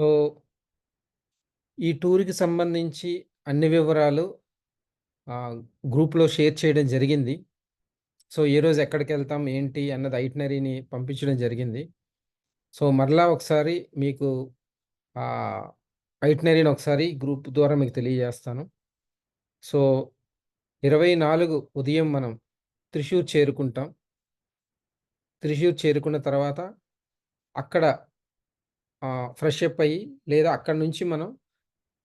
So ఈ టూర్‌కి సంబంధించి అన్ని వివరాలు గ్రూప్‌లో షేర్ చేయడం జరిగింది. సో, ఏ రోజు ఎక్కడికెళ్తాం, ఏంటి అన్నది ఐటనరీని పంపించడం జరిగింది. సో, మరలా ఒకసారి మీకు ఆహ్, ఒకసారి గ్రూప్ ద్వారా మీకు తెలియజేస్తాను. సో, 24 ఉదయం మనం త్రిశూర్ చేరుకుంటాం. త్రిశూర్ చేరుకున్న తర్వాత అక్కడ ఫ్రెష్ అప్ అయ్యి లేదా అక్కడి నుంచి మనం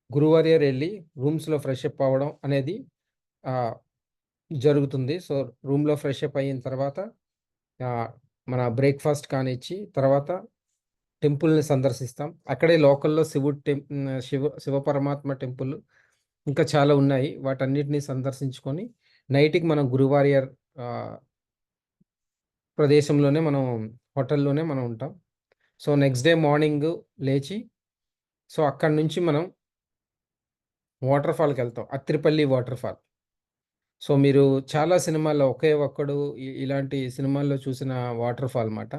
గురువార్యర్ వెళ్ళి రూమ్స్‌లో ఫ్రెష్ అప్ అవ్వడం అనేది జరుగుతుంది. సో, రూమ్‌లో ఫ్రెష్ అప్ అయిన తర్వాత మన బ్రేక్‌ఫాస్ట్ కానిచ్చి తర్వాత టెంపుల్‌ని సందర్శిస్తాం. అక్కడే లోకల్‌లో శివుడు టెం శివ శివపరమాత్మ టెంపుల్ ఇంకా చాలా ఉన్నాయి. వాటన్నిటిని సందర్శించుకొని నైట్‌కి మనం గురువార్యర్ ప్రదేశంలోనే మనం హోటల్‌లోనే మనం ఉంటాం. సో, నెక్స్ట్ డే మార్నింగు లేచి సో, అక్కడి నుంచి మనం వాటర్ ఫాల్‌కెళ్తాం. Athirappilly waterfall. సో, మీరు చాలా సినిమాల్లో 'ఒకే ఒక్కడు' ఇలాంటి సినిమాల్లో చూసిన వాటర్ ఫాల్ అన్నమాట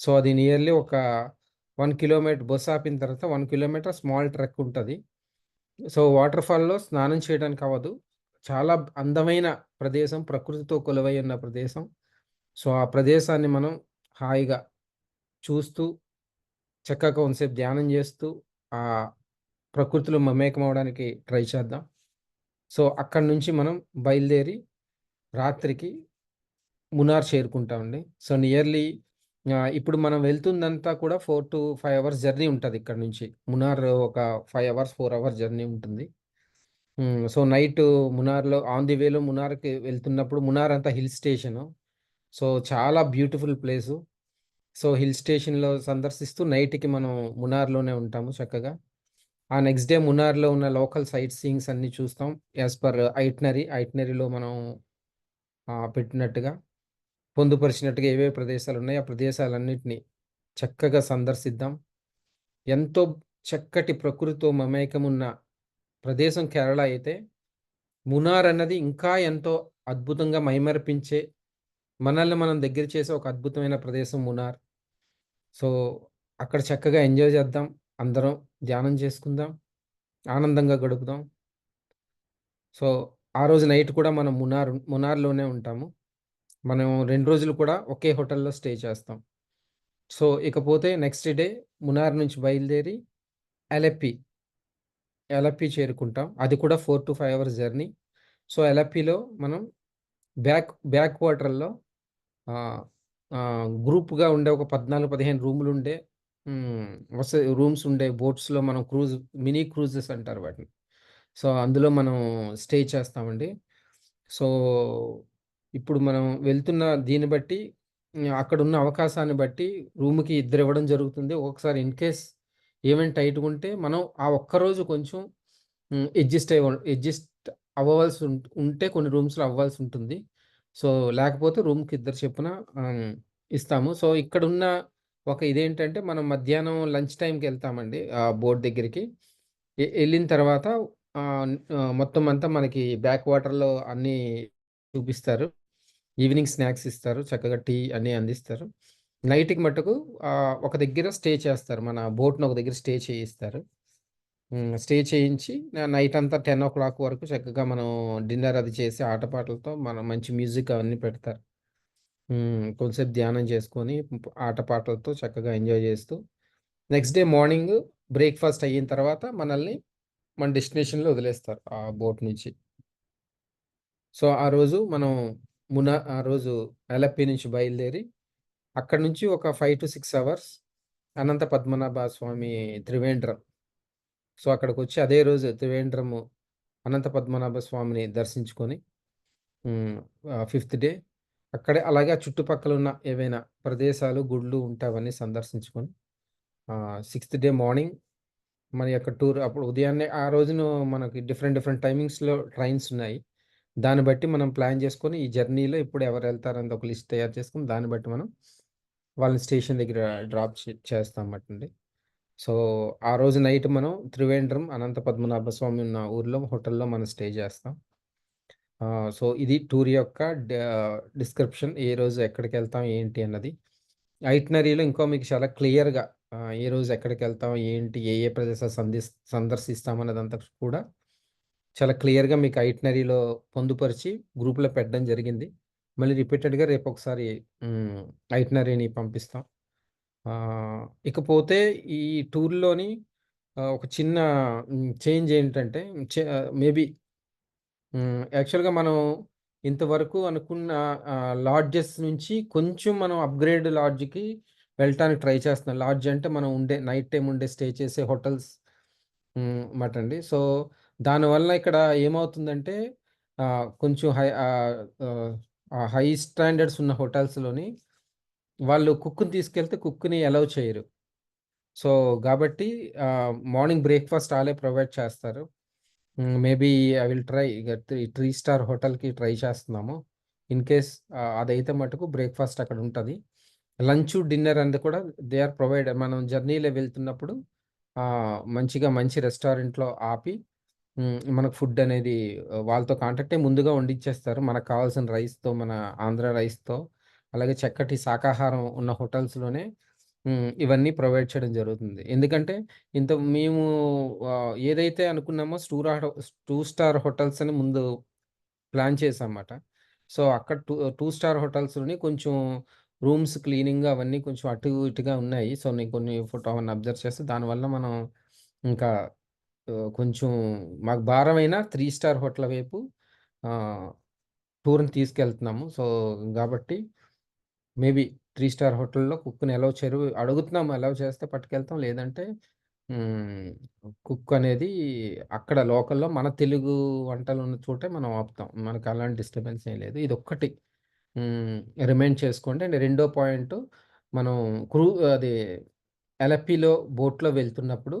సో, అది నియర్లీ ఒక వన్ కిలోమీటర్ బస్ ఆపిన తర్వాత వన్ కిలోమీటర్ స్మాల్ ట్రెక్ ఉంటుంది సో, వాటర్ ఫాల్‌లో స్నానం చేయడానికి అవ్వదు. చాలా అందమైన ప్రదేశం. ప్రకృతితో కొలువై ఉన్న ప్రదేశం. సో, ఆ ప్రదేశాన్ని మనం హాయిగా చూస్తూ చక్కగా కొంతసేపు ధ్యానం చేస్తూ ఆ ప్రకృతిలో మమేకం అవడానికి ట్రై చేద్దాం. సో, అక్కడి నుంచి మనం బయలుదేరి రాత్రికి మునార్ చేరుకుంటామండి. సో, నియర్లీ ఇప్పుడు మనం వెళ్తుందంతా కూడా 4-5 అవర్స్ జర్నీ ఉంటుంది ఇక్కడ నుంచి. మునార్ ఒక five hours, four hours journey ఉంటుంది. సో, నైట్ మునార్లో ఆన్ ది వేలో మునార్కి వెళ్తున్నప్పుడు మునార్ అంతా హిల్ స్టేషను. సో, చాలా బ్యూటిఫుల్ ప్లేసు. సో, హిల్ స్టేషన్‌లో సందర్శిస్తూ నైట్‌కి మనం మునార్లోనే ఉంటాము చక్కగా. ఆ నెక్స్ట్ డే మునార్లో ఉన్న లోకల్ సైట్ సీయింగ్స్ అన్నీ చూస్తాం. As per itinerary. ఐట్నరీలో మనం పెట్టినట్టుగా పొందుపరిచినట్టుగా ఏవే ప్రదేశాలు ఉన్నాయో ఆ ప్రదేశాలన్నిటిని చక్కగా సందర్శిద్దాం. ఎంతో చక్కటి ప్రకృతితో మమేకమున్న ప్రదేశం కేరళ అయితే, మునార్ అన్నది ఇంకా ఎంతో అద్భుతంగా మైమరిపించే, మనల్ని మనం దగ్గర చేసే ఒక అద్భుతమైన ప్రదేశం మునార్ సో, అక్కడ చక్కగా ఎంజాయ్ చేద్దాం. అందరం ధ్యానం చేసుకుందాం. ఆనందంగా గడుపుదాం. సో, ఆ రోజు నైట్ కూడా మనం మునార్ మునార్లోనే ఉంటాము. మనం రెండు రోజులు కూడా ఒకే హోటల్‌లో స్టే చేస్తాం. సో, ఇకపోతే నెక్స్ట్ డే మునార్ నుంచి బయలుదేరి అలెప్పి. అలెప్పి చేరుకుంటాం. అది కూడా 4-5 అవర్స్ జర్నీ. సో, అలెప్పిలో మనం బ్యాక్ బ్యాక్ వాటర్‌లో గ్రూప్‌గా ఉండే ఒక పద్నాలుగు పదిహేను రూములు ఉండే వస రూమ్స్ ఉండే బోట్స్‌లో మనం క్రూజ్ మినీ క్రూజెస్ అంటారు వాటిని. సో, అందులో మనం స్టే చేస్తామండి. సో, ఇప్పుడు మనం వెళ్తున్న దీన్ని బట్టి అక్కడ అక్కడున్న అవకాశాన్ని బట్టి రూమ్‌కి ఇద్దరివ్వడం జరుగుతుంది. ఒకసారి ఇన్ కేస్ ఈవెంట్ టైట్‌గుంటే మనం ఆ ఒక్కరోజు కొంచెం అడ్జస్ట్ అయ్య అడ్జస్ట్ అవ్వవలసి ఉం ఉంటే కొన్ని రూమ్స్‌లో అవ్వాల్సి ఉంటుంది. సో, లేకపోతే రూమ్‌కి ఇద్దరు చెప్పున ఇస్తాము. సో, ఇక్కడున్న ఒక ఇదేంటంటే మనం మధ్యాహ్నం లంచ్ టైంకి వెళ్తామండి ఆ బోట్ దగ్గరికి. వెళ్ళిన తర్వాత మొత్తం అంతా మనకి బ్యాక్ వాటర్‌లో అన్నీ చూపిస్తారు. ఈవినింగ్ స్నాక్స్ ఇస్తారు. చక్కగా టీ అన్నీ అందిస్తారు. నైట్‌కి మట్టుకు ఒక దగ్గర స్టే చేస్తారు. మన బోట్‌ని ఒక దగ్గర స్టే చేయిస్తారు. స్టే చేయించి నైట్ అంతా 10:00 వరకు చక్కగా మనం డిన్నర్ అది చేసి ఆటపాటలతో మనం మంచి మ్యూజిక్ అవన్నీ పెడతారు. కొంతసేపు ధ్యానం చేసుకొని ఆటపాటలతో చక్కగా ఎంజాయ్ చేస్తూ నెక్స్ట్ డే మార్నింగ్ బ్రేక్‌ఫాస్ట్ అయిన తర్వాత మనల్ని మన డెస్టినేషన్‌లో వదిలేస్తారు ఆ బోట్ నుంచి. సో, ఆ రోజు మనం మునా ఆ రోజు ఎలప్పి నుంచి బయలుదేరి అక్కడి నుంచి ఒక 5-6 అవర్స్ అనంత పద్మనాభ స్వామి త్రివేంద్రం. సో, అక్కడికి వచ్చి అదే రోజు త్రివేంద్రము అనంత పద్మనాభ స్వామిని దర్శించుకొని ఫిఫ్త్ డే అక్కడే అలాగే ఆ చుట్టుపక్కల ఉన్న ఏవైనా ప్రదేశాలు, గుళ్ళు ఉంటవన్నీ సందర్శించుకొని సిక్స్త్ డే మార్నింగ్ మన యొక్క టూర్ అప్పుడు ఉదయాన్నే ఆ రోజును మనకి డిఫరెంట్ డిఫరెంట్ టైమింగ్స్‌లో ట్రైన్స్ ఉన్నాయి. దాన్ని బట్టి మనం ప్లాన్ చేసుకొని ఈ జర్నీలో ఎప్పుడు ఎవరు వెళ్తారనేది ఒక లిస్ట్ తయారు చేసుకొని దాన్ని బట్టి మనం వాళ్ళని స్టేషన్ దగ్గర డ్రాప్ చే చేస్తామటండి. సో, ఆ రోజు నైట్ మనం త్రివేంద్రం అనంత పద్మనాభ స్వామి ఉన్న ఊర్లో హోటల్‌లో మనం స్టే చేస్తాం. సో, ఇది టూర్ యొక్క డిస్క్రిప్షన్. ఏ రోజు ఎక్కడికి వెళ్తాం ఏంటి అన్నది. ఐట్నరీలో ఇంకో మీకు చాలా క్లియర్‌గా ఏ రోజు ఎక్కడికి వెళ్తాం ఏంటి, ఏ ఏ ప్రదేశాలు సంది సందర్శిస్తాం అన్నదంతా కూడా చాలా క్లియర్‌గా మీకు ఐట్నరీలో పొందుపరిచి గ్రూప్‌లో పెట్టడం జరిగింది. మళ్ళీ రిపీటెడ్‌గా రేపు ఒకసారి ఐట్నరీని పంపిస్తాం. ఇకపోతే ఈ టూర్‌లోని ఒక చిన్న చేంజ్ ఏంటంటే చే మేబీ యాక్చువల్‌గా మనం ఇంతవరకు అనుకున్న లాడ్జెస్ నుంచి కొంచెం మనం అప్‌గ్రేడ్ లాడ్జ్‌కి వెళ్ళటానికి ట్రై చేస్తున్నాం. లాడ్జ్ అంటే మనం ఉండే నైట్ టైం ఉండే స్టే చేసే హోటల్స్ మాట మాటండి. సో, దానివల్ల ఇక్కడ ఏమవుతుందంటే కొంచెం హై హై స్టాండర్డ్స్ ఉన్న హోటల్స్‌లోని వాళ్ళు కుక్‌ని తీసుకెళ్తే కుక్‌ని అలౌ చేయరు. సో, కాబట్టి మార్నింగ్ బ్రేక్‌ఫాస్ట్ వాళ్ళే ప్రొవైడ్ చేస్తారు. Maybe I will try three three star హోటల్‌కి ట్రై చేస్తున్నాము. ఇన్ కేస్ అదైతే మటుకు బ్రేక్‌ఫాస్ట్ అక్కడ ఉంటుంది లంచ్ డిన్నర్ అనేది కూడా దే ఆర్ ప్రొవైడ్ మనం జర్నీలో వెళ్తున్నప్పుడు మంచిగా మంచి రెస్టారెంట్‌లో ఆపి మనకు ఫుడ్ అనేది వాళ్ళతో కాంటాక్ట్ అయ్యి ముందుగా వండిచ్చేస్తారు. మనకు కావాల్సిన రైస్‌తో, మన ఆంధ్ర రైస్‌తో అలాగే చక్కటి శాకాహారం ఉన్న హోటల్స్‌లోనే ఇవన్నీ ప్రొవైడ్ చేయడం జరుగుతుంది. ఎందుకంటే ఇంత మేము ఏదైతే అనుకున్నామో స్టూరాడో టూ స్టార్ హోటల్స్ అని ముందు ప్లాన్ చేశామన్నమాట. సో, అక్కడ టూ టూ స్టార్ హోటల్స్‌లోని కొంచెం రూమ్స్ క్లీనింగ్ అవన్నీ కొంచెం అటు ఇటుగా ఉన్నాయి. సో, నేను కొన్ని ఫోటో అవన్నీ అబ్జర్వ్ చేస్తే దానివల్ల మనం ఇంకా కొంచెం మాకు భారమైన త్రీ స్టార్ హోటల్ వైపు టూర్‌ని తీసుకెళ్తున్నాము. సో, కాబట్టి మేబీ త్రీ స్టార్ హోటల్‌లో కుక్‌ని అలౌ చేయరు. అడుగుతున్నాము అలౌ చేస్తే పట్టుకెళ్తాం. లేదంటే కుక్ అనేది అక్కడ లోకల్‌లో మన తెలుగు వంటలు ఉన్న చోటే మనం ఆపుతాం. మనకు అలాంటి డిస్టర్బెన్స్ ఏం లేదు. ఇది ఒక్కటి రిమైండ్ చేసుకోండి. అండ్ రెండో పాయింటు మనం క్రూ అది ఎలపిలో బోట్‌లో వెళ్తున్నప్పుడు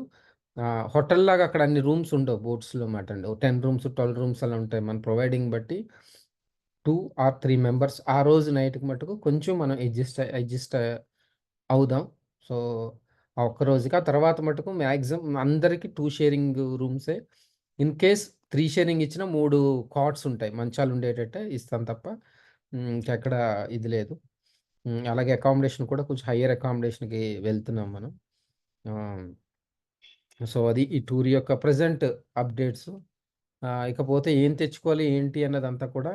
హోటల్‌లాగా అక్కడ అన్ని రూమ్స్ ఉండవు బోట్స్‌లో మాట అండి టెన్ రూమ్స్, 12 రూమ్స్ అలా ఉంటాయి. మన ప్రొవైడింగ్ బట్టి టూ ఆర్ త్రీ మెంబర్స్ ఆ రోజు నైట్‌కి మటుకు కొంచెం మనం అడ్జస్ట్ అడ్జస్ట్ అవుదాం. సో, ఆ ఒక్క రోజుకి. ఆ తర్వాత మటుకు మాక్సిమం అందరికి టూ షేరింగ్ రూమ్సే. ఇన్ కేస్ త్రీ షేరింగ్ ఇచ్చిన మూడు కాట్స్ ఉంటాయి. మంచాలు ఉండేటట్టే ఇస్తాం తప్ప ఇంకెక్కడ ఇది లేదు. అలాగే అకామిడేషన్ కూడా కొంచెం హైయర్ అకామిడేషన్‌కి వెళ్తున్నాం మనం. సో, అది ఈ టూర్ యొక్క ప్రజెంట్ అప్డేట్స్. ఇకపోతే ఏం తెచ్చుకోవాలి, ఏంటి అన్నదంతా కూడా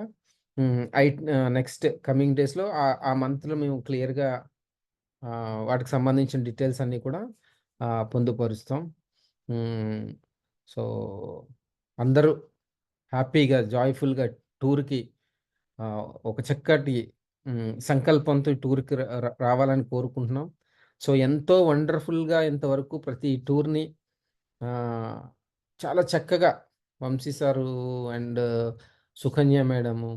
ఐ ఐట్ నెక్స్ట్ కమింగ్ డేస్‌లో ఆ మంత్‌లో మేము క్లియర్‌గా వాటికి సంబంధించిన డీటెయిల్స్ అన్నీ కూడా పొందుపరుస్తాం. సో, అందరూ హ్యాపీగా, జాయ్‌ఫుల్‌గా టూర్‌కి ఒక చక్కటి సంకల్పంతో టూర్‌కి రావాలని కోరుకుంటున్నాం. సో, ఎంతో వండర్‌ఫుల్‌గా ఇంతవరకు ప్రతి టూర్‌ని చాలా చక్కగా Vamshi sir and Sukanya madam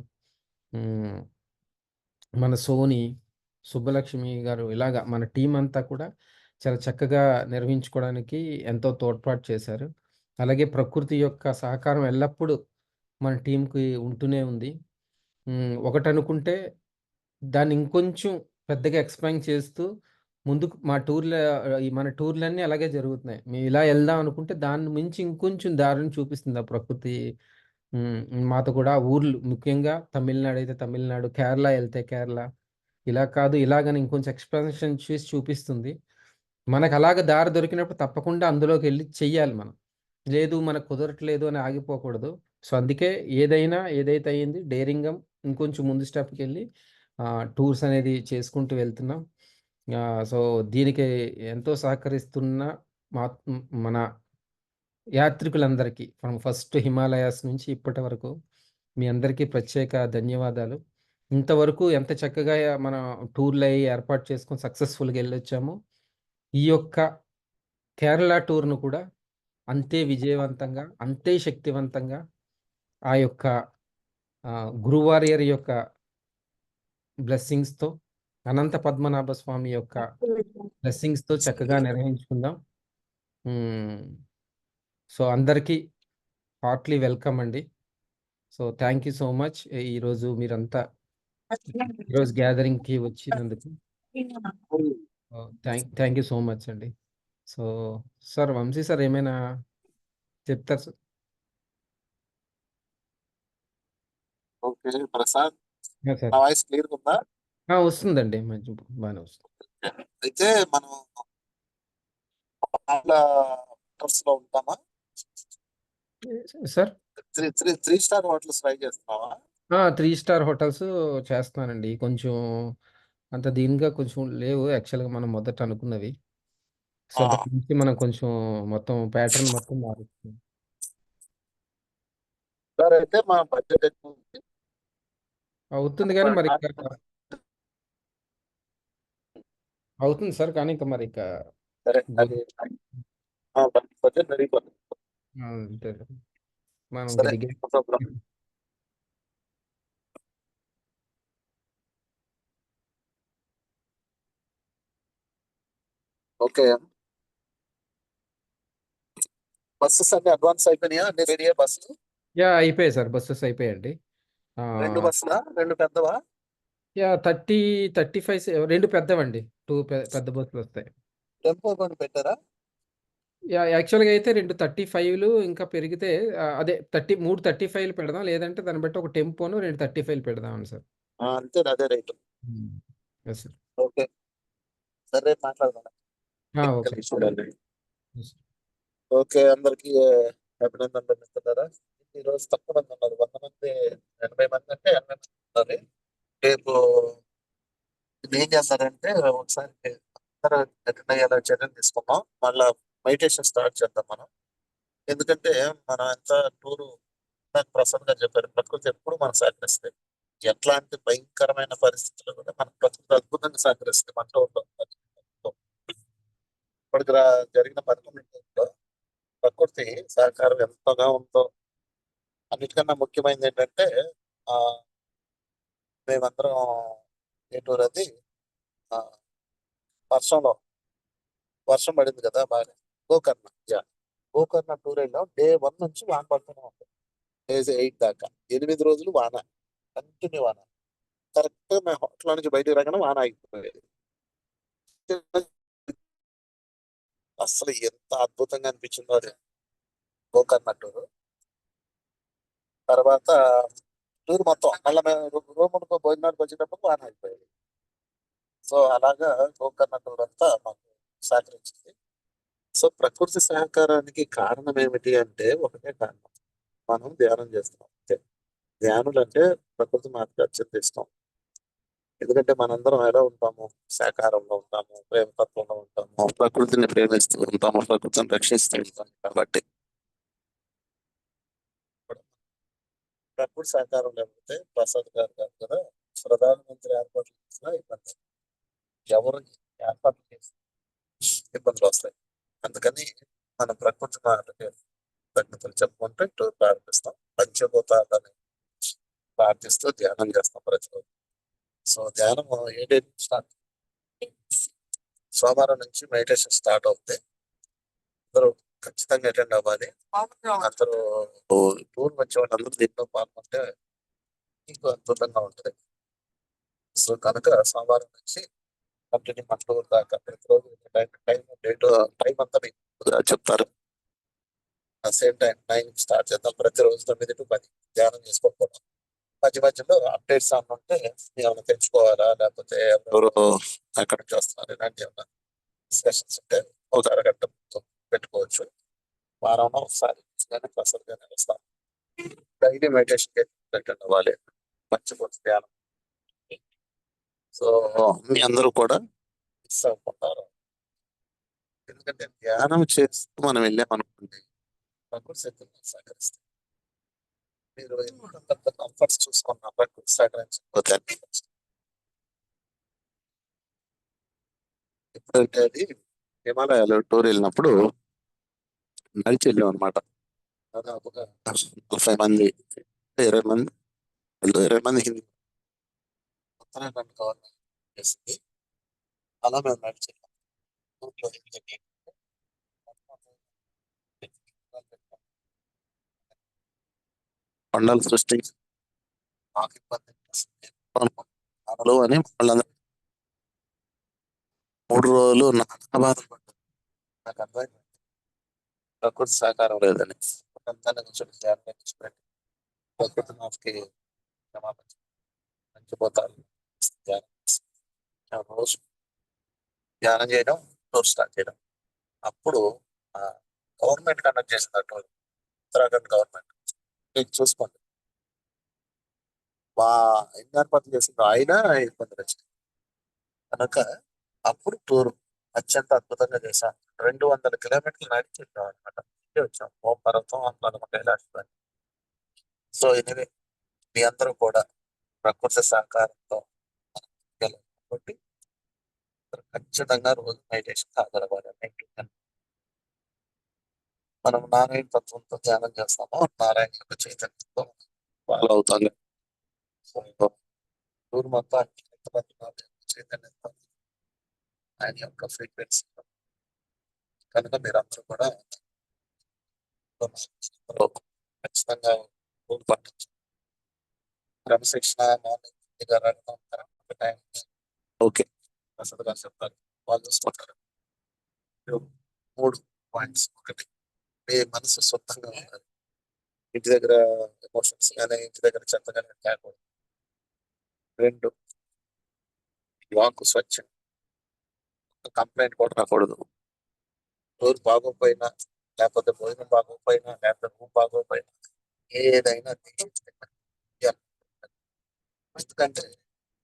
hmm. మన సోని, సుబ్బలక్ష్మి గారు ఇలాగ మన టీమ్ అంతా కూడా చాలా చక్కగా నిర్వహించుకోవడానికి ఎంతో తోడ్పాటు చేశారు. అలాగే ప్రకృతి యొక్క సహకారం ఎల్లప్పుడూ మన టీమ్‌కి ఉంటూనే ఉంది. హ్మ్. ఒకటనుకుంటే దాన్ని ఇంకొంచెం పెద్దగా ఎక్స్‌పాండ్ చేస్తూ ముందుకు మా టూర్‌ల ఈ మన టూర్‌లన్నీ అలాగే జరుగుతున్నాయి. మేము ఇలా ఎళ్దాం అనుకుంటే దాన్ని మించి ఇంకొంచెం దారిని చూపిస్తుంది ఆ ప్రకృతి. హ్మ్. మాతో కూడా ఊర్లు ముఖ్యంగా తమిళనాడు అయితే తమిళనాడు, కేరళ ఎళ్తే కేరళ. ఇలా కాదు ఇలాగని ఇంకొంచెం ఎక్స్‌పాన్షన్ చేసి చూపిస్తుంది. మనకలాగా దారి దొరికినప్పుడు తప్పకుండా అందులోకెళ్ళి చెయ్యాలి మనం. లేదు మనకు కుదరట్లేదు అని ఆగిపోకూడదు. సో, అందుకే ఏదైనా ఏదైతే అయింది డేరింగం ఇంకొంచెం ముందు స్టెప్‌కెళ్ళి ఆహ్, టూర్స్ అనేది చేసుకుంటూ వెళ్తున్నాం. ఆహ్, సో, దీనికి ఎంతో సహకరిస్తున్న మా మన యాత్రికులందరికీ ఫ్రమ్ ఫస్ట్ హిమాలయాస్ నుంచి ఇప్పటి వరకు మీ అందరికీ ప్రత్యేక ధన్యవాదాలు. ఇంతవరకు ఎంత చక్కగా మనం టూర్‌లయి ఏర్పాటు చేసుకొని సక్సెస్‌ఫుల్‌గా ఎళ్ళొచ్చామో, ఈ యొక్క కేరళ టూర్‌ను కూడా అంతే విజయవంతంగా, అంతే శక్తివంతంగా ఆ యొక్క ఆహ్, గురు వారియర్ యొక్క బ్లెస్సింగ్స్‌తో, అనంత పద్మనాభ స్వామి యొక్క బ్లెస్సింగ్స్‌తో చక్కగా నిర్వహించుకుందాం. సో, అందరికీ హార్ట్‌లీ వెల్కమ్ అండి. So, thank you so much. ఈరోజు మీరంతా ఈరోజు గ్యాదరింగ్‌కి వచ్చినందుకు. థాంక్ యూ సో మచ్ అండి. సో, సార్ వంశీ సార్ ఏమైనా చెప్తారా సార్? ఓకే. ప్రసాద్. నా వాయిస్? ఆ! వస్తుందండి. మంచి బానే వస్తుంది. అయితే మనం లో ఉంటామా sir? Three three three star hotels try చేస్తున్నావా త్రీ స్టార్ హోటల్స్ చేస్తున్నానండి. కొంచెం అంత దీనిగా కొంచెం లేవు. యాక్చువల్గా మనం మొదట అనుకున్నవి. సో ఆ. దాని నుంచి మనం కొంచెం మొత్తం ప్యాటర్న్ మొత్తం మారుస్తుంది సార్ అయితే మా బడ్జెట్ ఎక్కువ ఉంది. అవుతుంది కానీ మరి ఇంకా అవుతుంది సార్ కానీ ఇంకా మరి ఇంకా సరే అది బడ్జెట్ పెరిగిపోతుంది. అంతే. మనం సరే no problem. ఓకే. బస్సెస్ అన్ని అడ్వాన్స్ అయిపోయినాయా? అన్ని రెడీ బస్సులు? యా అయిపోయాయి సార్. బస్సెస్ అయిపోయాయండి. ఆ, రెండు బస్సులా? రెండు పెద్దవా? యా థర్టీ థర్టీ ఫైవ్ రెండు పెద్దవండి. టూ పెద్ద బస్సులు వస్తాయి. టెంపో కొని పెట్టారా? యా యాక్చువల్గా అయితే రెండు థర్టీ ఫైవ్లు ఇంకా పెరిగితే అదే థర్టీ మూడు థర్టీ ఫైవ్లు పెడదాం. లేదంటే దాన్ని బట్టి ఒక టెంపోను రెండు థర్టీ ఫైవ్లు పెడదామని సార్. ఆ, అంతే అదే రేటు. Yes sir. ఓకే. సరే మాట్లాడదాం. ఓకే. చూడండి Yes. ఓకే అందరికి అభినందనలు మిత్రులారా ఈ రోజు తక్కువ మంది ఉన్నారు. వంద మంది ఎనభై మంది అంటే ఎనభై మంది ఉన్నారు. రేపు ఏం చేస్తారంటే ఒకసారి అందరూ అటెండ్ అయ్యేలా చర్యలు తీసుకున్నాం మళ్ళా మెడిటేషన్ స్టార్ట్ చేద్దాం మనం. ఎందుకంటే మనం ఎంత టూరు నాకు గారు చెప్పారు ప్రకృతి ఎప్పుడు మనం సహకరిస్తాయి. ఎట్లాంటి భయంకరమైన పరిస్థితుల్లో కూడా మన ప్రకృతి అద్భుతంగా సహకరిస్తుంది మన టూర్లో. ఇప్పటికి రా- జరిగిన పదకొండు టూర్లో ప్రకృతి సహకారం ఎంతగా ఉందో అన్నిటికన్నా ముఖ్యమైనది ఏంటంటే ఆ మేమందరం ఏ టూర్ అది? వర్షంలో. వర్షం పడింది కదా బాగా. గోకర్ణ యా గోకర్ణ టూర్ వెళ్ళాం. డే వన్ నుంచి వాన పడుతూనే ఉంటుంది డేస్ ఎయిట్ దాకా. ఎనిమిది రోజులు వాన. కంటిన్యూ వాన. కరెక్ట్గా మేము హోటల్ నుంచి బయటకు రాగానే వాన ఆగిపోయేది. అసలు ఎంత అద్భుతంగా అనిపించిందో అది. గోకర్ణ టూర్ తర్వాత టూర్ మొత్తం మళ్ళీ మేము రూమ్ భోజనానికి వచ్చేటప్పుడు వాన అయిపోయింది సో అలాగా గోకర్ణ టూర్ అంతా మాకు సహకరించింది. సో ప్రకృతి సహకారానికి కారణం ఏమిటి అంటే ఒకటే కారణం. మనం ధ్యానం చేస్తాం. అంతే ధ్యానులు అంటే ప్రకృతి మాత్రం అత్యంత ఇష్టం. ఎందుకంటే మనందరం ఎలా ఉంటాము? సహకారంలో ఉంటాము ప్రేమతత్వంలో ఉంటాము ప్రకృతిని ప్రేమిస్తూ ఉంటాము ప్రకృతిని రక్షిస్తూ ఉంటాము కాబట్టి. ప్రకృతి సహకారం లేకపోతే ప్రసాద్ గారు కాదు కదా ప్రధానమంత్రి ఏర్పాట్లు చేసినా ఇబ్బంది. ఎవరు ఏర్పాట్లు చేసినా ఇబ్బందులు వస్తాయి. అందుకని మన ప్రకృతి మాటకి తగ్గుతులు చెప్పుకుంటే టూర్ ప్రారంభిస్తాం. పంచభూతాలని ప్రార్థిస్తూ ధ్యానం చేస్తాం ప్రతిరోజు. సో ధ్యానం ఏ డేట్ స్టార్ట్ సోమవారం నుంచి మెడిటేషన్ స్టార్ట్ అవుతుంది అందరూ ఖచ్చితంగా అటెండ్ అవ్వాలి. అందరూ టూర్ వచ్చే వాళ్ళందరూ దీంట్లో పాల్గొంటే మీకు అద్భుతంగా ఉంటుంది. సో కనుక సోమవారం నుంచి కంటిన్యూ మన టూర్ దాకా ప్రతిరోజు టైం టైం డేట్ టైం అంతా మీకు చెప్తారు. సేమ్ టైం నైన్ స్టార్ట్ చేద్దాం ప్రతిరోజు తొమ్మిది టు పది ధ్యానం చేసుకోకపోవడం. మధ్య మధ్యలో అప్డేట్స్ అన్న ఉంటే ఏమైనా తెచ్చుకోవాలా? లేకపోతే ఎవరు ఎక్కడి నుంచి వస్తున్నారు. ఇలాంటి ఏమైనా డిస్కషన్స్ ఉంటే ఒక అరగంట పెట్టుకోవచ్చు. వారంలో ఒకసారి కానీ ప్రసాద్ గానే వస్తాం డైలీ మెడిటేషన్ అటెండ్ అవ్వాలి పంచభూత ధ్యానం సో మీ అందరూ కూడా మిస్ అవ్వకుంటారు ఎందుకంటే ధ్యానం చేస్తూ మనం వెళ్ళామనుకోండి ప్రకృతి శక్తులు సహకరిస్తాయి. మీరు ఎంత కంఫర్ట్స్ చూసుకున్నా ప్రకృతి సహకరించకపోతే ఎప్పుడంటే అది హిమాలయాలో టూర్ వెళ్ళినప్పుడు నడిచి వెళ్ళాం అనమాట దాదాపుగా ముప్పై మంది ఇరవై మంది ఇరవై మంది హిందీ ఉత్తరాఖండ్ గవర్నమెంట్ చేసింది అలా మేము నడిచి వెళ్ళాం. ఊర్లో హిందీ సృష్టించి మాకు ఇబ్బంది అనిపిస్తుంది. అని వాళ్ళందరూ మూడు రోజులు నానా బాధలు పడ్డారు నాకు అర్థమైంది ప్రకృతి సహకారం లేదని అందరినీ కొంచెం జాగ్రత్త పెట్టి ప్రకృతి మాకి క్షమాపణ మంచిపోతారు రోజు ధ్యానం చేయడం టూర్ స్టార్ట్ చేయడం అప్పుడు గవర్నమెంట్ కండక్ట్ చేసినట్టు ఉత్తరాఖండ్ గవర్నమెంట్ మీరు చూసుకోండి. మా ఎన్ని ఏర్పాట్లు చేసిందో ఆయన ఇబ్బంది వచ్చింది కనుక అప్పుడు టూర్ అత్యంత అద్భుతంగా చేశాం రెండు వందల కిలోమీటర్లు నడిచి వెళ్ళాం అనమాట వచ్చాం. ఓ పర్వతం అనుకుంటే సో ఎనివే మీ అందరూ కూడా ప్రకృతి సహకారంతో కాబట్టి ఖచ్చితంగా రోజు మెడిటేషన్ హాజరవ్వాలి నైట్ మనం నారాయణ తత్వంతో ధ్యానం చేస్తాము? నారాయణ యొక్క చైతన్యంతో ఫాలో అవుతాం సో టూర్ మొత్తానికి ఎంతమంది చైతన్యంతో ఆయన యొక్క ఫ్రీక్వెన్సీ కనుక మీరందరూ కూడా ఖచ్చితంగా క్రమశిక్షణ మార్నింగ్ టైం ఓకే. ప్రసాద్ గారు చెప్తారు వాళ్ళు చూసుకుంటారు మూడు పాయింట్స్ ఒకటి. మీ మనసు సొంతంగా ఉండాలి. ఇంటి దగ్గర ఎమోషన్స్ కానీ ఇంటి దగ్గర చెత్త కానీ లేకూడదు రెండు వాక్ స్వచ్ఛం. కంప్లైంట్ కూడా రాకూడదు. రోజు బాగోకపోయినా లేకపోతే భోజనం బాగోపోయినా లేకపోతే రూమ్ బాగోకపోయినా ఏదైనా ఎందుకంటే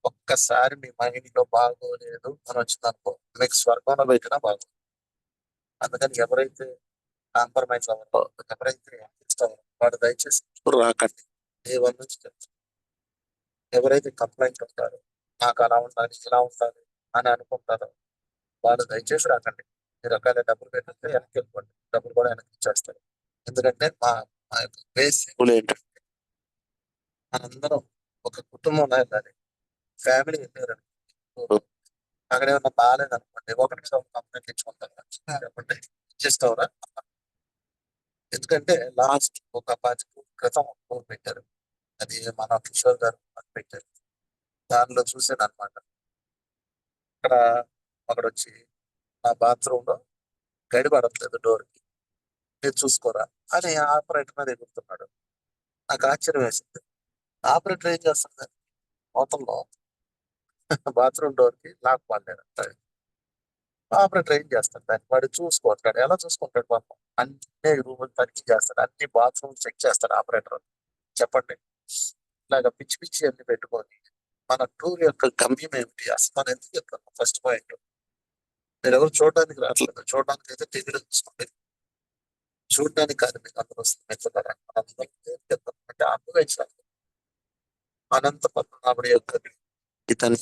ఒక్కసారి మీ మైండ్లో బాగోలేదు అని వచ్చింది అనుకో మీకు స్వర్గంలో పెట్టినా బాగోదు. అందుకని ఎవరైతే కాంప్రమైజ్ అవ్వరో ఎవరైతే వాడు దయచేసి రాకండి. ఏ వన్ నుంచి ఎవరైతే కంప్లైంట్ ఉంటారో నాకు అలా ఉండాలి ఇలా ఉండాలి అని అనుకుంటారో వాళ్ళు దయచేసి రాకండి. మీరు ఒకవేళ డబ్బులు పెట్టితే వెనక్కి వెళ్ళిపోండి. డబ్బులు కూడా వెనక్కి ఇచ్చేస్తారు. ఎందుకంటే మా మా యొక్క బేసిక్ ఏంటంటే మనందరం ఒక కుటుంబంలో వెళ్ళాలి. ఫ్యామిలీ వెళ్ళారు. అక్కడ ఏమన్నా బాగాలేదు అనుకోండి ఒకటి ఒక కంప్లైంట్ ఇచ్చుకుంటారు చెప్పండి ఇచ్చేస్తావురా. ఎందుకంటే లాస్ట్ ఒక పది క్రితం టూర్ పెట్టారు. అది మన కిషోర్ గారు పెట్టారు. దానిలో చూసాను అనమాట అక్కడ అక్కడ వచ్చి నా బాత్రూమ్లో గడి పడట్లేదు డోర్. కి మీరు చూసుకోరా? అని ఆపరేటర్ మీద ఎగురుతున్నాడు. నాకు ఆశ్చర్యం వేసింది. ఆపరేటర్ ఏం చేస్తుంది మొత్తంలో బాత్రూమ్ డోర్కి లాక్ పడలేడు ఆపరేటర్ ఏం చేస్తాడు దాన్ని వాడు చూసుకుంటాడు. ఎలా చూసుకుంటాడు పాపం? అన్ని రూములు తనిఖీ చేస్తాడు అన్ని బాత్రూమ్ చెక్ చేస్తాడు ఆపరేటర్. చెప్పండి. ఇలాగ పిచ్చి పిచ్చి అన్ని పెట్టుకొని మన టూర్ యొక్క గమ్యం ఏమిటి? అసలు మనం ఎందుకు చెప్తాను ఫస్ట్ పాయింట్. మీరు ఎవరు చూడడానికి రావట్లేదు. చూడడానికి అయితే టీవీలో చూసుకోండి. చూడడానికి కాదు మీకు అందరూ వస్తుంది మెచ్చగారా అంటే అనంత పద్మనాభుడి యొక్క ఇతని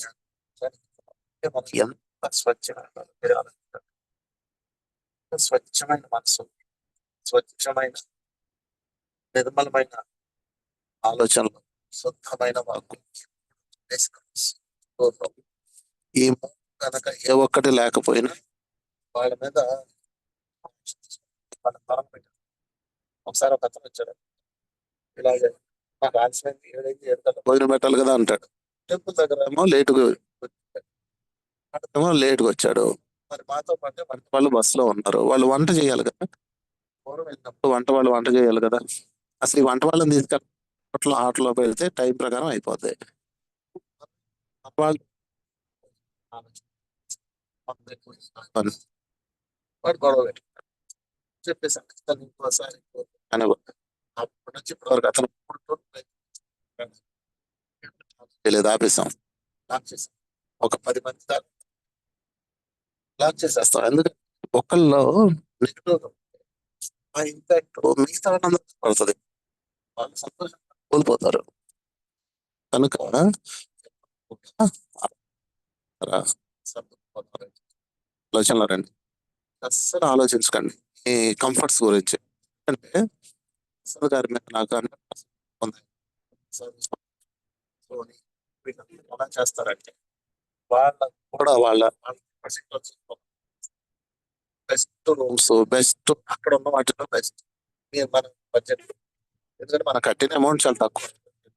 మనకి ఎంత స్వచ్ఛమైన స్వచ్ఛమైన మనసు స్వచ్ఛమైన నిర్మలమైన ఆలోచనలు శుద్ధమైన వాక్కు. ఈ కనుక ఏ ఒక్కటి లేకపోయినా వాళ్ళ మీద వాళ్ళ తరం పెట్టారు. ఒకసారి ఒక అతను వచ్చాడు. ఇలాగే నాకు ఆలస్యమైంది ఏడైంది ఏడు భోజనం పెట్టాలి కదా అంటాడు. టెంపుల్ దగ్గర ఏమో లేటుగా ఏమో లేటుగా వచ్చాడు మరి మాతో పాటు వంట వాళ్ళు బస్సులో ఉన్నారు. వాళ్ళు వంట చేయాలి కదా? పూర్వం వెళ్ళినప్పుడు వంట వాళ్ళు వంట చేయాలి కదా? అసలు ఈ వంట వాళ్ళని తీసుకెళ్ళి హోటల్ ఆటలో పెడితే టైం ప్రకారం అయిపోద్ది. వాళ్ళు వాడు గొడవ పెట్టుకున్నాడు. చెప్పేసి అతను ఇంకోసారి అని అప్పటి నుంచి ఇప్పటి వరకు అతను ఆపేసాం ఒక పది మంది దాకా బ్లాక్ చేసేస్తాం. ఎందుకంటే ఒక్కళ్ళలో నెగిటివ్ ఆ ఇంపాక్ట్ మిగతా వాళ్ళందరూ పడుతుంది. వాళ్ళు సంతోషం కోల్పోతారు. కనుక ఆలోచనలు రండి. అస్సలు ఆలోచించకండి. ఈ కంఫర్ట్స్ గురించి. అంటే అసలు గారి మీద నాకు అన్ని సో వీళ్ళు చేస్తారంటే వాళ్ళ కూడా వాళ్ళ బెస్ట్ రూమ్స్ బెస్ట్ అక్కడ ఉన్న వాటిలో బెస్ట్ మీరు మన బడ్జెట్ ఎందుకంటే మన కట్టిన అమౌంట్ చాలా తక్కువ.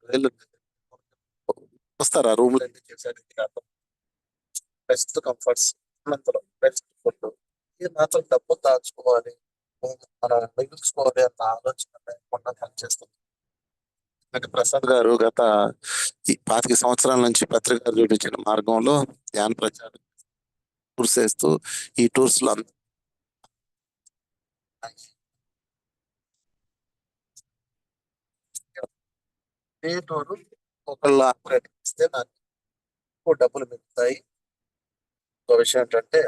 వేలు వస్తారా? రూమ్ బెస్ట్ కంఫర్ట్స్ అనంతరం బెస్ట్ ఫుడ్ ఇది మాత్రం డబ్బు దాచుకోవాలి. మనం మిగుల్చుకోవాలి అన్న ఆలోచన లేకుండా పనిచేస్తుంది అంటే ప్రసాద్ గారు గత ఈ పాతిక సంవత్సరాల నుంచి పత్రిక చూపించిన మార్గంలో ధ్యాన ప్రచారం టూర్స్ వేస్తూ ఈ టూర్స్లో టూరు ఒకళ్ళు ఆపరేట్ ఇస్తే నాకు ఎక్కువ డబ్బులు మిగులుతాయి. ఇంకో విషయం ఏంటంటే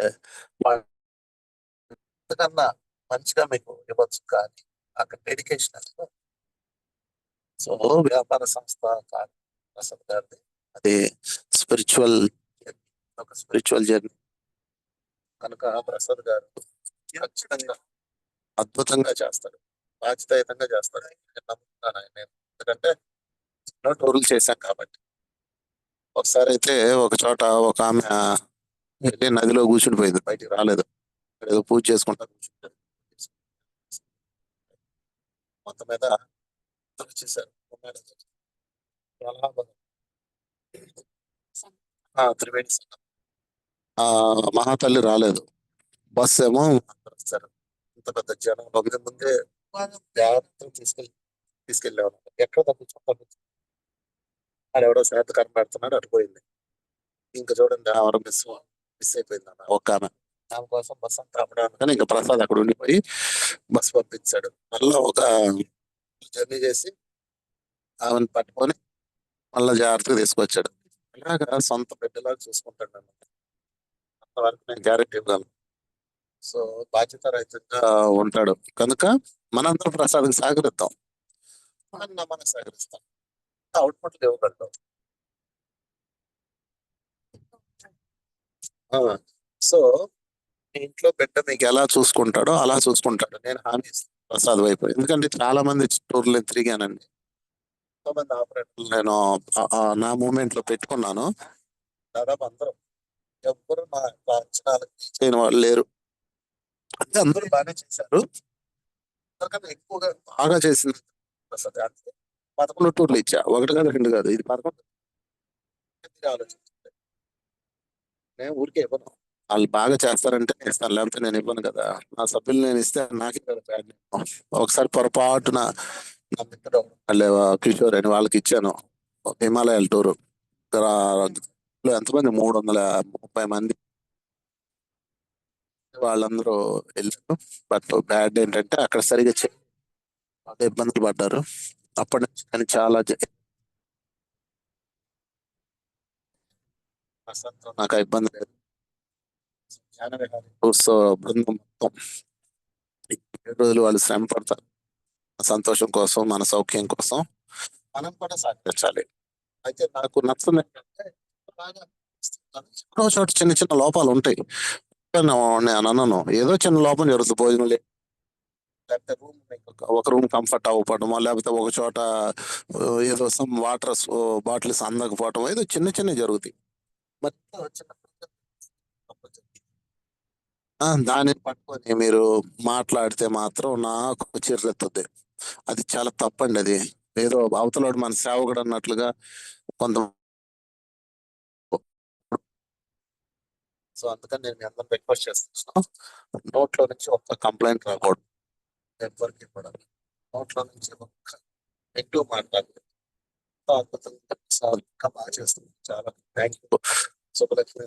అంతకన్నా మంచిగా మీకు ఇవ్వచ్చు కానీ అక్కడ డెడికేషన్ అనేది సో వ్యాపార సంస్థ కాదు ప్రసాద్ గారిది. అది స్పిరిచువల్ ఒక స్పిరిచువల్ జర్నీ కనుక ప్రసాద్ గారు ఖచ్చితంగా అద్భుతంగా చేస్తాడు బాధ్యతాయుతంగా చేస్తాడు నేను నమ్ముతున్నాను ఆయన. ఎందుకంటే ఎన్నో టూర్లు చేశాం కాబట్టి. ఒకసారి అయితే ఒక చోట ఒక ఆమె వెళ్ళి నదిలో కూర్చుని పోయింది బయటికి రాలేదు. ఏదో పూజ చేసుకుంటా కూర్చుంటారు మొత్తం మీద చేశారు. వచ్చేసారు చాలా బాగుంది. త్రివేణి సంఘం. ఆ మహాతల్లి రాలేదు. బస్ ఏమో అందరూ ఇంత పెద్ద జనం ముందే ముందే తీసుకెళ్ళి తీసుకెళ్ళేవారు. ఎక్కడ తప్పించుకుంటారు ఆడెవడో శాత పెడుతున్నాడు అటుపోయింది ఇంకా చూడండి ఎవరు మిస్ మిస్ అయిపోయింది అన్న ఒక్క ఆమె. ఆమె కోసం బస్ అంతా అమ్మడానికి కానీ ఇంకా ప్రసాద్ అక్కడ ఉండిపోయి బస్ పంపించాడు. మళ్ళీ ఒక జర్నీ చేసి ఆమెను పట్టుకొని మళ్ళీ జాగ్రత్తగా తీసుకొచ్చాడు. ఇలాగా సొంత బిడ్డలాగా చూసుకుంటాడు అన్నమాట. వరకు నేను గ్యారెంటీ ఇవ్వగలను. సో బాధ్యత రహితంగా ఉంటాడు. కనుక మనందరం ప్రసాదం సహకరిద్దాం మనం మనకు సహకరిస్తాం అవుట్పుట్ ఇవ్వగలడు ఆ, సో మీ ఇంట్లో బిడ్డ మీకు ఎలా చూసుకుంటాడో అలా చూసుకుంటాడు. నేను హామీ ఇస్తాను ప్రసాద్ వైపు ఎందుకంటే చాలా మంది టూర్లు తిరిగానండి. ఎంతో మంది ఆపరేటర్లు నేను నా మూమెంట్లో పెట్టుకున్నాను. దాదాపు అందరూ. ఎవరు నా అంచనాలకు చేయని వాళ్ళు లేరు. అంటే అందరూ బాగానే చేశారు. అందరికన్నా ఎక్కువగా బాగా చేసింది ప్రసాద్ అంటే పదకొండు టూర్లు ఇచ్చా. ఒకటి కాదు రెండు కాదు. ఇది పదకొండు. ఆలోచించండి నేను ఊరికే ఇవ్వను. వాళ్ళు బాగా చేస్తారంటే నేను ఇస్తాను లేకపోతే నేను ఇవ్వను కదా. నా సభ్యులు నేను ఇస్తే నాకే కదా ఒకసారి పొరపాటున నా మిత్రుడు కిషోర్ అని వాళ్ళకి ఇచ్చాను. హిమాలయాల టూరు. ఎంతమంది? మూడు వందల ముప్పై మంది. వాళ్ళందరూ వెళ్ళారు. బట్ బ్యాడ్ ఏంటంటే అక్కడ సరిగా చే- ఇబ్బందులు పడ్డారు. అప్పటి నుంచి కానీ చాలా నాకు ఆ ఇబ్బంది లేదు. సో బృందం మొత్తం ఏడు రోజులు వాళ్ళు శ్రమ పడతారు. సంతోషం కోసం మన సౌఖ్యం కోసం మనం కూడా సహకరించాలి. అయితే నాకు నచ్చింది ఏంటంటే ఎక్కడో చోట చిన్న చిన్న లోపాలు ఉంటాయి. నేను అన్నాను ఏదో చిన్న లోపం జరుగుతుంది. భోజనం లేకపోతే రూమ్ ఒక రూమ్ కంఫర్ట్ అవ్వకపోవటమో లేకపోతే ఒక చోట ఏదో సమ్ వాటర్ బాటిల్స్ అందకపోవటం ఏదో చిన్న చిన్న జరుగుతాయి. మరి ఆ, దాన్ని పట్టుకొని మీరు మాట్లాడితే మాత్రం నాకు చిర్రెత్తుంది అది చాలా తప్పండి అది. ఏదో అవతలోడు మన సేవకుడు అన్నట్లుగా కొంత సో అందుకని నేను మీ అందరం రిక్వెస్ట్ చేస్తున్నాను. నోట్లో నుంచి ఒక్క కంప్లైంట్ రాకూడదు. ఎవరికి కూడా నోట్లో నుంచి ఒక్క ఎక్కువ మాట్లాడలేదు ఎంతో అద్భుతంగా ఇంకా బాగా చేస్తుంది చాలా థ్యాంక్ యూ శుభలక్ష్మి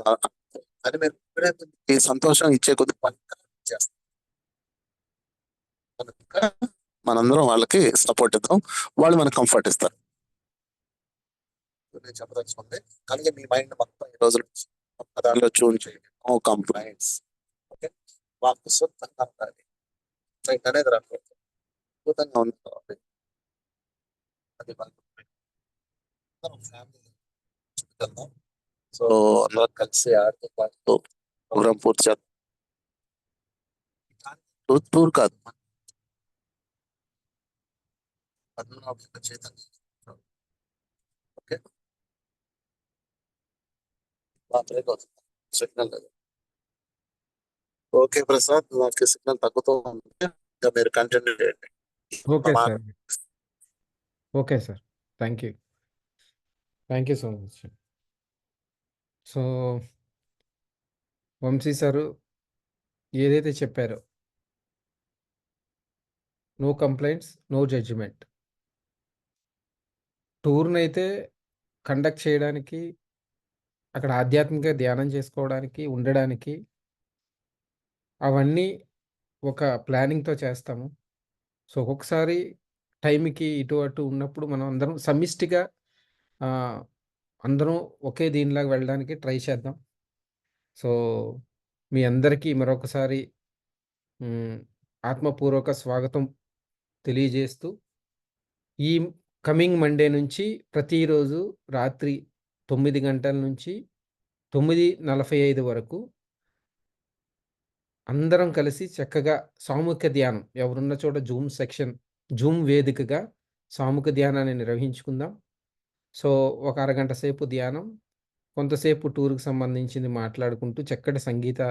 అని మీరు ఎప్పుడైతే ఈ సంతోషం ఇచ్చే కొద్ది పని చేస్తాం కనుక మనందరం వాళ్ళకి సపోర్ట్ ఇద్దాం. వాళ్ళు మనకు కంఫర్ట్ ఇస్తారు. నేను చెప్పదలుచుకుంది కానీ మీ మైండ్ మొత్తం ఈ రోజు నుంచి ఒక్క దానిలో చూన్ చేయండి నో కంప్లైంట్స్ ఓకే మాకు సొంతంగా ఉండాలి రైట్ అనేది రాకూడదు అద్భుతంగా ఉంది కాబట్టి అది ఫ్యామిలీ వెళ్దాం సో అందరం కలిసి ఆడుతూ పాడుతూ ప్రోగ్రామ్ పూర్తి చేద్దాం టూర్ టూర్ కాదు పద్మనాభ యొక్క చైతన్యం ఓకే బ్రేక్ అవుతుంది సిగ్నల్ లేదు. ఓకే ప్రసాద్ నాకు సిగ్నల్ తగ్గుతూ ఉంది. ఇంకా మీరు కంటిన్యూ చేయండి. ఓకే మా- sir. Okay sir. Thank you. Thank you so much. So Vamshi sir ఏదైతే చెప్పారో నో కంప్లైంట్స్ నో జడ్జిమెంట్. టూర్ని అయితే కండక్ట్ చేయడానికి అక్కడ ఆధ్యాత్మిక ధ్యానం చేసుకోవడానికి ఉండడానికి అవన్నీ ఒక ప్లానింగ్‌తో చేస్తాము. సో, ఒక్కొక్కసారి టైంకి ఇటు అటు ఉన్నప్పుడు మనం అందరం సమిష్టిగా అందరం ఒకే దీనిలాగా వెళ్ళడానికి ట్రై చేద్దాం. సో, మీ అందరికీ మరొకసారి ఆత్మపూర్వక స్వాగతం తెలియజేస్తూ ఈ కమింగ్ మండే నుంచి ప్రతిరోజు రాత్రి తొమ్మిది గంటల నుంచి 9:45 వరకు అందరం కలిసి చక్కగా సామూహిక ధ్యానం ఎవరున్న చోట జూమ్ సెక్షన్ జూమ్ వేదికగా సామూహిక ధ్యానాన్ని నిర్వహించుకుందాం. సో, ఒక అరగంట సేపు ధ్యానం, కొంతసేపు టూర్‌కి సంబంధించింది మాట్లాడుకుంటూ చక్కటి సంగీత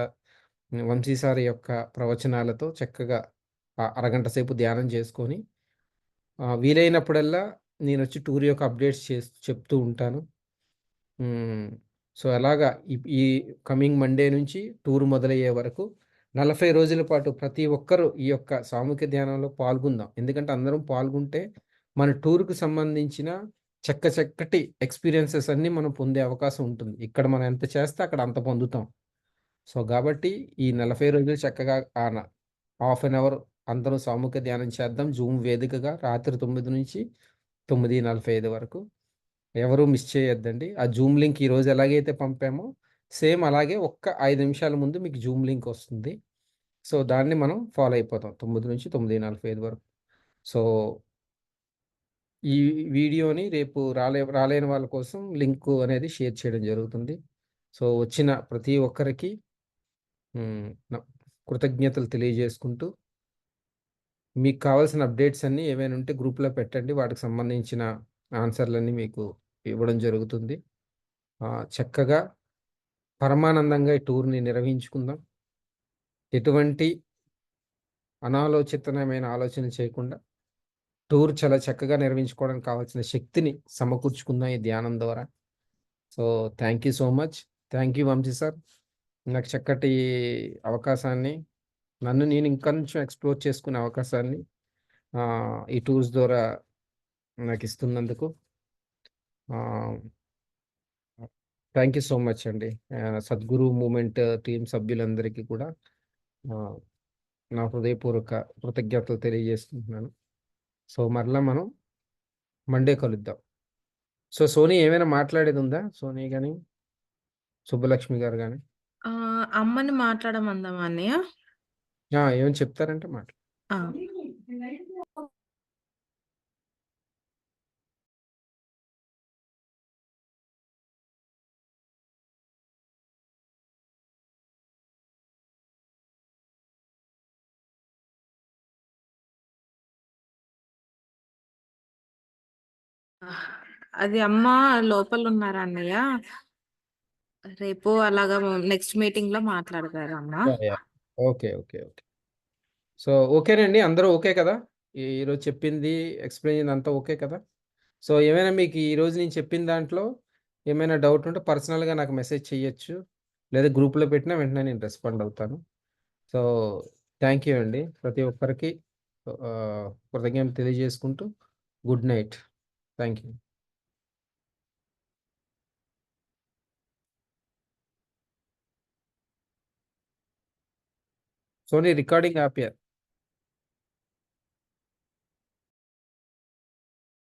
వంశీసారి యొక్క ప్రవచనాలతో చక్కగా అరగంట సేపు ధ్యానం చేసుకొని వీలైనప్పుడల్లా నేను వచ్చి టూర్ యొక్క అప్డేట్స్ చేస్తూ చెప్తూ ఉంటాను. సో, అలాగా ఈ ఈ కమింగ్ మండే నుంచి టూర్ మొదలయ్యే వరకు 40 రోజుల పాటు ప్రతి ఒక్కరు ఈ యొక్క సామూహిక ధ్యానంలో పాల్గొందాం. ఎందుకంటే అందరం పాల్గొంటే మన టూర్కు సంబంధించిన చక్క చక్కటి ఎక్స్‌పీరియన్సెస్ అన్నీ మనం పొందే అవకాశం ఉంటుంది. ఇక్కడ మనం ఎంత చేస్తే అక్కడ అంత పొందుతాం. సో, కాబట్టి ఈ 40 రోజులు చక్కగా ఆన హాఫ్ అన్ అవర్ అందరం సామూహిక ధ్యానం చేద్దాం. జూమ్ వేదికగా రాత్రి తొమ్మిది నుంచి 9:45 వరకు. ఎవరూ మిస్ చేయొద్దండి. ఆ జూమ్ లింక్ ఈరోజు ఎలాగైతే పంపామో సేమ్ అలాగే ఒక్క ఐదు నిమిషాల ముందు మీకు జూమ్ లింక్ వస్తుంది. సో, దాన్ని మనం ఫాలో అయిపోతాం. తొమ్మిది నుంచి 9:45 వరకు. సో ఈ వీడియోని రేపు రాలే రాలేని వాళ్ళ కోసం లింక్ అనేది షేర్ చేయడం జరుగుతుంది. సో, వచ్చిన ప్రతి ఒక్కరికి కృతజ్ఞతలు తెలియజేసుకుంటూ మీకు కావాల్సిన అప్డేట్స్ అన్నీ ఏమైనా ఉంటే గ్రూప్‌లో పెట్టండి. వాటికి సంబంధించిన ఆన్సర్‌లన్నీ మీకు ఇవ్వడం జరుగుతుంది. చక్కగా పరమానందంగా ఈ టూర్‌ని నిర్వహించుకుందాం. ఎటువంటి అనాలోచితమైన ఆలోచన చేయకుండా టూర్ చాలా చక్కగా నిర్వహించుకోవడానికి కావాల్సిన శక్తిని సమకూర్చుకుందాం ఈ ధ్యానం ద్వారా. So, thank you so much. Thank you Vamshi sir. నాకు చక్కటి అవకాశాన్ని నన్ను నేను ఇంకొంచెం ఎక్స్‌ప్లోర్ చేసుకునే అవకాశాన్ని ఈ టూర్స్ ద్వారా నాకిస్తున్నందుకు. ఆహ్, థాంక్ యూ సో మచ్ అండి. సద్గురు మూవ్‌మెంట్ టీమ్ సభ్యులందరికీ కూడా నా హృదయపూర్వక కృతజ్ఞతలు తెలియజేసుకుంటున్నాను. సో, మరలా మనం మండే కలుద్దాం. సో, సోనీ ఏమైనా మాట్లాడేదుందా? సోనీ గాని, సుబ్బలక్ష్మి గారు గాని? ఆ! అమ్మని మాట్లాడమందామా అన్నయ్య? ఏమైనా చెప్తారంటే మాట్లా అది అమ్మ లోపలున్నారా అన్నయ్య? రేపు అలాగా నెక్స్ట్ మీటింగ్‌లో మాట్లాడతారు అమ్మ. ఓకే. ఓకే. ఓకే. సో, ఓకేనండి. అందరూ ఓకే కదా? ఈరోజు చెప్పింది, ఎక్స్‌ప్లెయిన్ అంతా ఓకే కదా? సో, ఏమైనా మీకు ఈరోజు నేను చెప్పిన దాంట్లో ఏమైనా డౌట్ ఉంటే పర్సనల్‌గా నాకు మెసేజ్ చేయొచ్చు. లేదా గ్రూప్‌లో పెట్టినా వెంటనే నేను రెస్పాండ్ అవుతాను. సో, థ్యాంక్ యూ అండి. ప్రతి ఒక్కరికి కృతజ్ఞత తెలియజేసుకుంటూ good night. Thank you. Soni recording ఆపేయాలి.